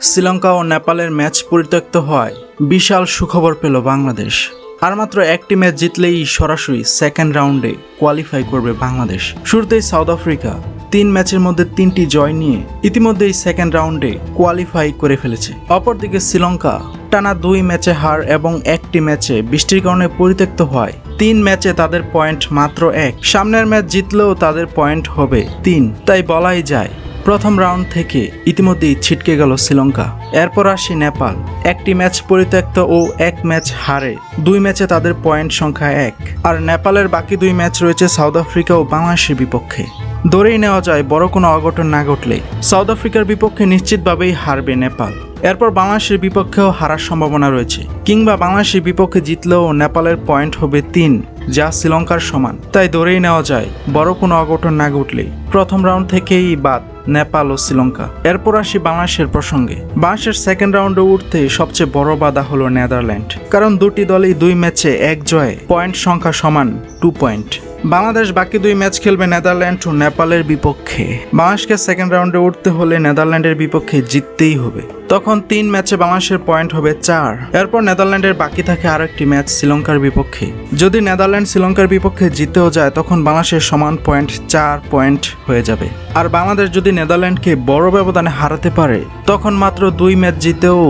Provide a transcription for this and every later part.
শ্রীলঙ্কা ও নেপালের ম্যাচ পরিত্যক্ত হওয়ায় বিশাল সুখবর পেল বাংলাদেশ। আর মাত্র একটি ম্যাচ জিতলেই সরাসরি সেকেন্ড রাউন্ডে কোয়ালিফাই করবে বাংলাদেশ। শুরুতেই সাউথ আফ্রিকা তিন ম্যাচের মধ্যে তিনটি জয় নিয়ে ইতিমধ্যেই সেকেন্ড রাউন্ডে কোয়ালিফাই করে ফেলেছে। অপরদিকে শ্রীলঙ্কা টানা দুই ম্যাচে হার এবং একটি ম্যাচে বৃষ্টির কারণে পরিত্যক্ত হয় তিন ম্যাচে তাদের পয়েন্ট মাত্র এক। সামনের ম্যাচ জিতলেও তাদের পয়েন্ট হবে তিন। তাই বলাই যায় প্রথম রাউন্ড থেকে ইতিমধ্যেই ছিটকে গেল শ্রীলঙ্কা। এরপর আসি নেপাল। একটি ম্যাচ পরিত্যক্ত ও এক ম্যাচ হারে। দুই ম্যাচে তাদের পয়েন্ট সংখ্যা এক। আর নেপালের বাকি দুই ম্যাচ রয়েছে সাউথ আফ্রিকা ও বাংলাদেশের বিপক্ষে। ধরেই নেওয়া যায়, বড় কোনো অঘটন না ঘটলে সাউথ আফ্রিকার বিপক্ষে নিশ্চিতভাবেই হারবে নেপাল। এরপর বাংলাদেশের বিপক্ষেও হারার সম্ভাবনা রয়েছে। কিংবা বাংলাদেশের বিপক্ষে জিতলেও নেপালের পয়েন্ট হবে তিন, যা শ্রীলঙ্কার সমান। তাই ধরেই নেওয়া যায়, বড় কোনো অঘটন না ঘটলে প্রথম রাউন্ড থেকেই বাদ নেপাল ও শ্রীলঙ্কা। এরপর আসি বাংলাদেশের প্রসঙ্গে। বাংলাদেশের সেকেন্ড রাউন্ডে উঠতে সবচেয়ে বড় বাধা হলো নেদারল্যান্ড। কারণ দুটি দলই দুই ম্যাচে এক জয়ে পয়েন্ট সংখ্যা সমান টু পয়েন্ট বাংলাদেশ বাকি দুই ম্যাচ খেলবে নেদারল্যান্ড ও নেপালের বিপক্ষে। বাংলাদেশকে সেকেন্ড রাউন্ডে উঠতে হলে নেদারল্যান্ডের বিপক্ষে জিততেই হবে। তখন তিন ম্যাচে বাংলাদেশের পয়েন্ট হবে চার। এরপর নেদারল্যান্ডের বাকি থাকে আরও একটি ম্যাচ শ্রীলঙ্কার বিপক্ষে। যদি নেদারল্যান্ড শ্রীলঙ্কার বিপক্ষে জিতেও যায়, তখন বাংলাদেশের সমান পয়েন্ট চার পয়েন্ট হয়ে যাবে। আর বাংলাদেশ যদি নেদারল্যান্ডকে বড় ব্যবধানে হারাতে পারে, তখন মাত্র দুই ম্যাচ জিতেও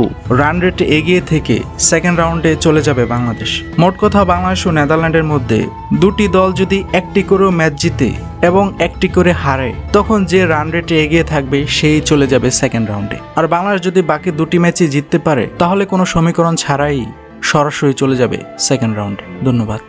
রান রেট এগিয়ে থেকে সেকেন্ড রাউন্ডে চলে যাবে বাংলাদেশ। মোট কথা, বাংলাদেশ ও নেদারল্যান্ডের মধ্যে দুটি দল যদি একটি করেও ম্যাচ জিতে এবং একটি করে হারে, তখন যে রান রেটে এগিয়ে থাকবে, সেই চলে যাবে সেকেন্ড রাউন্ডে আর বাংলাদেশ যদি বাকি দুটি ম্যাচে জিততে পারে, তাহলে কোনো সমীকরণ ছাড়াই সরাসরি চলে যাবে সেকেন্ড রাউন্ডে ধন্যবাদ।